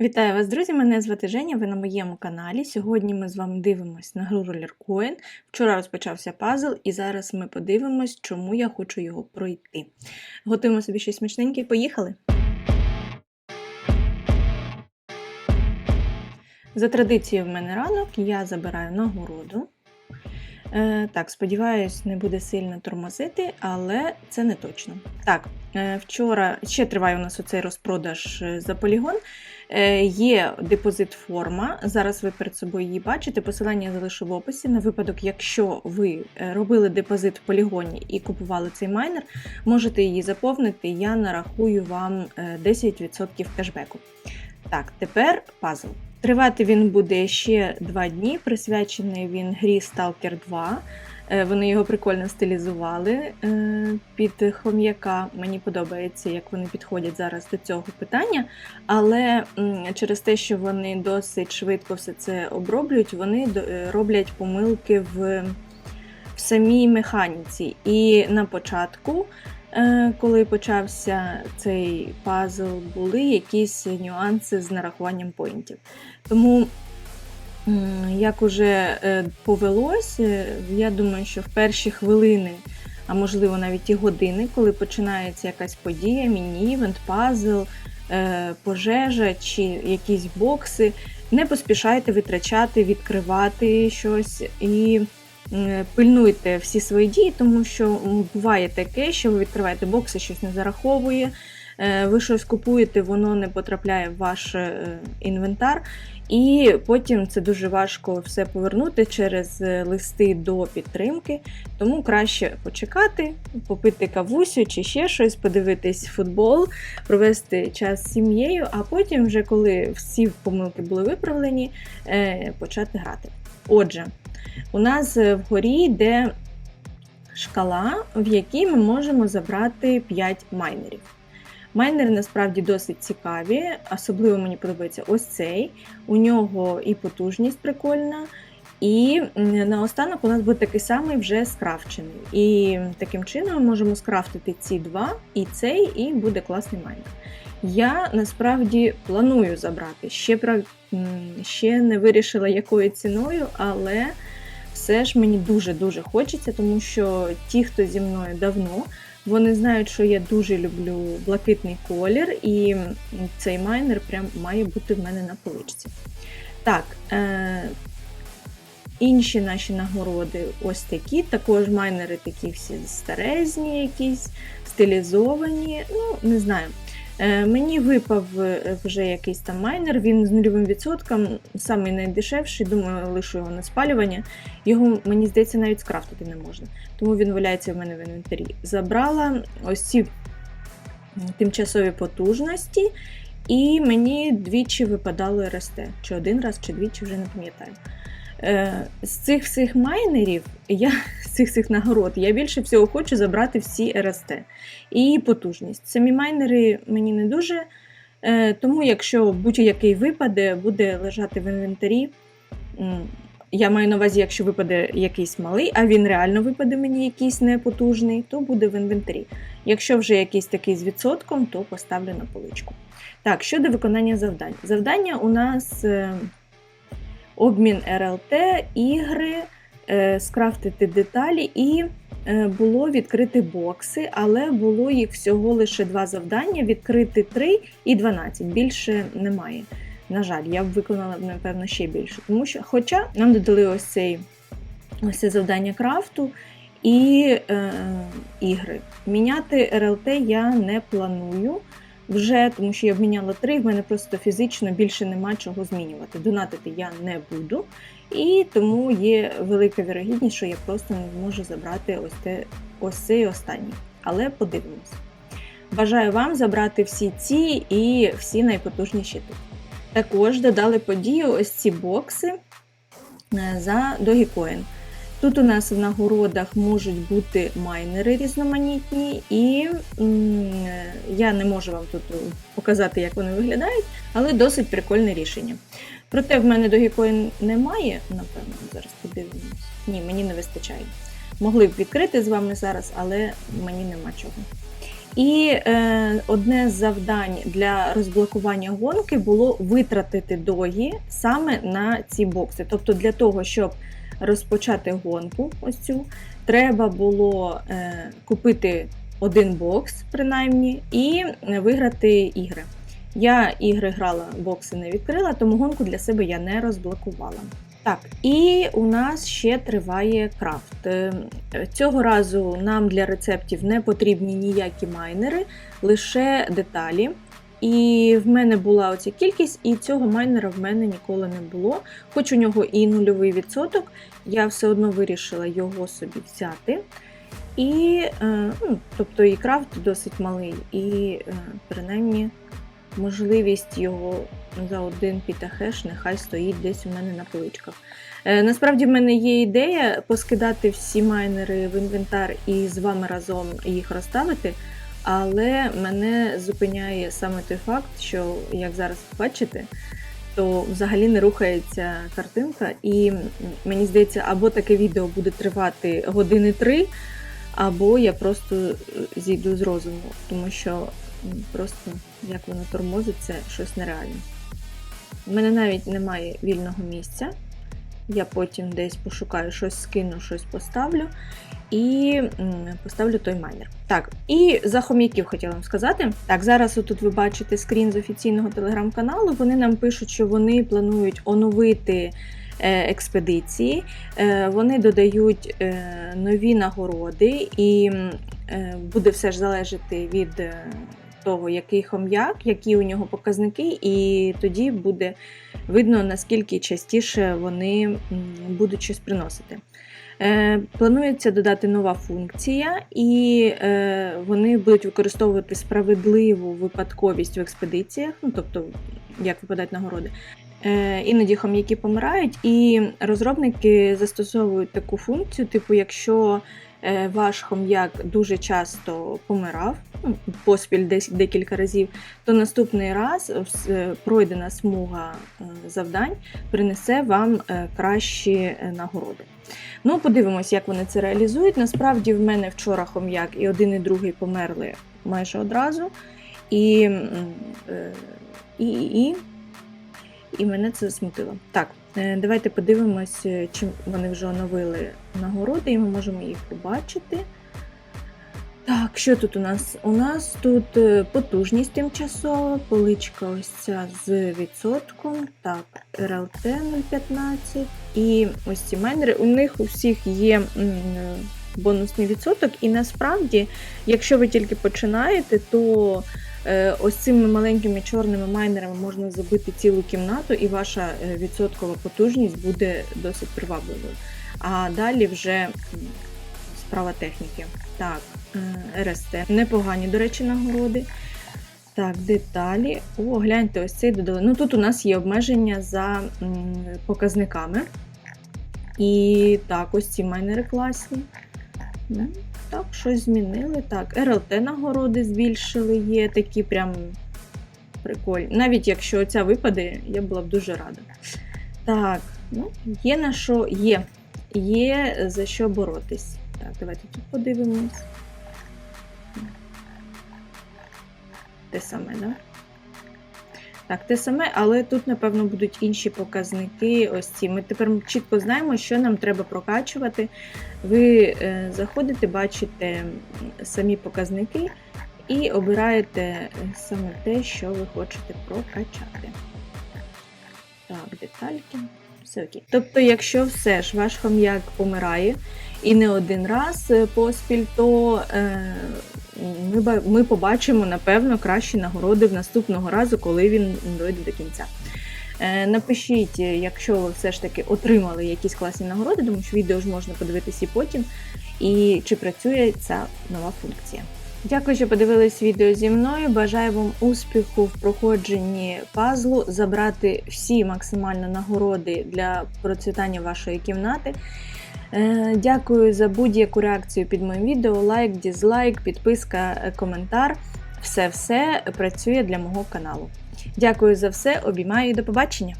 Вітаю вас, друзі! Мене звати Женя, ви на моєму каналі. Сьогодні ми з вами дивимось на гру Roller Coin. Вчора розпочався пазл, і зараз ми подивимось, чому я хочу його пройти. Готуємо собі щось смачненьке, поїхали! За традицією в мене ранок я забираю нагороду. Е, так, сподіваюсь, не буде сильно тормозити, але це не точно. Так, е, вчора ще триває у нас оцей розпродаж е, за полігон. Е, Є депозит форма. Зараз ви перед собою її бачите. Посилання залишу в описі. На випадок, якщо ви е, робили депозит в полігоні і купували цей майнер, можете її заповнити. Я нарахую вам е, 10% кешбеку. Так, тепер пазл. Тривати він буде ще два дні. Присвячений він грі Stalker 2. Е, Вони його прикольно стилізували е, під хом'яка. Мені подобається, як вони підходять зараз до цього питання. Але через те, що вони досить швидко все це оброблюють, вони е, роблять помилки в, в самій механіці. І на початку, коли почався цей пазл, були якісь нюанси з нарахуванням поінтів. Тому Як уже е, повелось, е, я думаю, що в перші хвилини, а можливо навіть і години, коли починається якась подія, міні-івент, пазл, е, пожежа чи якісь бокси, не поспішайте витрачати, відкривати щось і пильнуйте всі свої дії, тому що буває таке, що ви відкриваєте бокси, щось не зараховує. Е, Ви щось купуєте, воно не потрапляє в ваш е, інвентар, і потім це дуже важко все повернути через е, листи до підтримки. Тому краще почекати, попити кавусю чи ще щось, подивитись футбол, провести час з сім'єю, а потім, вже коли всі помилки були виправлені, почати грати. Отже, у нас вгорі йде шкала, в якій ми можемо забрати 5 майнерів. Майнери насправді досить цікаві, особливо мені подобається ось цей. У нього і потужність прикольна. І наостанок у нас буде такий самий вже скрафчений. І таким чином ми можемо скрафтити ці два, і цей, і буде класний майнер. Я насправді планую забрати. Ще, прав... ще не вирішила, якою ціною, але все ж мені дуже-дуже хочеться, тому що ті, хто зі мною давно, вони знають, що я дуже люблю блакитний колір, і цей майнер прям має бути в мене на поличці. Так, е- інші наші нагороди ось такі. Також майнери такі всі старезні, якісь стилізовані. Ну, не знаю. Е, Мені випав е, вже якийсь там майнер, він з нульовим відсотком, самий найдешевший, думаю, лишу його на спалювання. Його, мені здається, навіть скрафтити не можна тому він валяється в мене в інвентарі. Забрала ось ці тимчасові потужності, і мені двічі випадало РСТ. Чи один раз, чи двічі, вже не пам'ятаю. Е, з цих всіх майнерів, я з цих нагород, я більше всього хочу забрати всі РСТ і потужність. Самі майнери мені не дуже. Е, тому, якщо будь-який випаде, буде лежати в інвентарі. я маю на увазі, якщо випаде якийсь малий, а він реально випаде мені якийсь непотужний, то буде в інвентарі. Якщо вже якийсь такий з відсотком, то поставлю на поличку. Так, щодо виконання завдань. Завдання у нас е, обмін РЛТ, ігри, е, скрафтити деталі і е, було відкрити бокси, але було їх всього лише два завдання: відкрити 3 і 12. Більше немає. На жаль, я б виконала напевно, ще більше. Тому що, хоча нам додали ось цей ось це завдання крафту і е, ігри. Міняти РЛТ я не планую вже, тому що я обміняла три, в мене просто фізично більше нема чого змінювати. Донатити я не буду, і тому є велика вірогідність, що я просто не зможу забрати ось, те, ось цей останній. Але подивимось. Бажаю вам забрати всі ці і всі найпотужніші тут. Також додали подію ось ці бокси е, за Dogecoin. Тут у нас в нагородах можуть бути майнери різноманітні, і я не можу вам тут показати, як вони виглядають, але досить прикольне рішення. Проте в мене Dogecoin немає, напевно, зараз подивимось. Ні, мені не вистачає. Могли б відкрити з вами зараз, але мені нема чого. І е, одне з завдань для розблокування гонки було витратити догі саме на ці бокси. Тобто, для того, щоб розпочати гонку, ось цю, треба було е, купити один бокс, принаймні, і виграти ігри. Я ігри грала, бокси не відкрила, тому гонку для себе я не розблокувала. Так, і у нас ще триває крафт. Е, Цього разу нам для рецептів не потрібні ніякі майнери, лише деталі. І в мене була оця кількість, і цього майнера в мене ніколи не було. Хоч у нього і нульовий відсоток, я все одно вирішила його собі взяти. І, е, ну, тобто і крафт досить малий, і е, принаймні можливість його за один пітахеш нехай стоїть десь у мене на поличках. Е, насправді в мене є ідея поскидати всі майнери в інвентар і з вами разом їх розставити. Але мене зупиняє саме той факт, що, як зараз бачите, то взагалі не рухається картинка, і мені здається, або таке відео буде тривати години три, або я просто зійду з розуму, тому що просто як воно тормозить, це щось нереальне. У мене навіть немає вільного місця. Я потім десь пошукаю щось, скину, щось поставлю і поставлю той майнер. Так, і за хом'яків хотіла вам сказати. Так, зараз тут ви бачите скрін з офіційного телеграм-каналу. Вони нам пишуть, що вони планують оновити. Е, експедиції, е, вони додають е, нові нагороди, і буде все ж залежати від того, який хом'як, які у нього показники, і тоді буде видно, наскільки частіше вони будуть щось приносити. Е, планується додати нова функція, і е, вони будуть використовувати справедливу випадковість в експедиціях, ну тобто як випадають нагороди. Е, іноді хом'яки помирають, і розробники застосовують таку функцію, типу, якщо ваш хом'як дуже часто помирав, ну, поспіль десь декілька разів, то наступний раз пройдена смуга завдань принесе вам кращі нагороди. Ну, подивимось, як вони це реалізують. Насправді, в мене вчора хом'як і один, і другий померли майже одразу. І е, і, і, і мене це засмутило. Так, е, давайте подивимось, е, чим вони вже оновили нагороди, і ми можемо їх побачити. Так, що тут у нас? У нас тут е, потужність тимчасова, поличка ось ця з відсотком. Так, РЛТ 0,15. І ось ці майнери. У них у всіх є бонусний відсоток, і насправді, якщо ви тільки починаєте, то ось цими маленькими чорними майнерами можна забити цілу кімнату, і ваша е, відсоткова потужність буде досить привабливою. А далі вже справа техніки. Так, е, РСТ. Непогані, до речі, нагороди. Так, деталі. О, гляньте, ось цей додали. Ну тут у нас є обмеження за показниками. І так, ось ці майнери класні. Так, щось змінили. Так, РЛТ нагороди збільшили, є такі прям прикольні. Навіть якщо ця випаде, я була б дуже рада. Так, ну, є на що є. Є за що боротись. Так, давайте тут подивимось. Те саме, да? Так, те саме, але тут, напевно, будуть інші показники. Ось ці. Ми тепер чітко знаємо, що нам треба прокачувати. Ви е, заходите, бачите самі показники і обираєте саме те, що ви хочете прокачати. Так, детальки. Все окей. Тобто, якщо все ж ваш хом'як помирає, і не один раз е, поспіль, то е, ми ми побачимо, напевно, кращі нагороди в наступного разу, коли він дойде до кінця. Е, напишіть, якщо ви все ж таки отримали якісь класні нагороди, тому що відео ж можна подивитися і потім, і чи працює ця нова функція. Дякую, що подивились відео зі мною. Бажаю вам успіху в проходженні пазлу, забрати всі максимально нагороди для процвітання вашої кімнати. Е, дякую за будь-яку реакцію під моїм відео. Лайк, дізлайк, підписка, коментар. Все-все працює для мого каналу. Дякую за все, обіймаю і до побачення!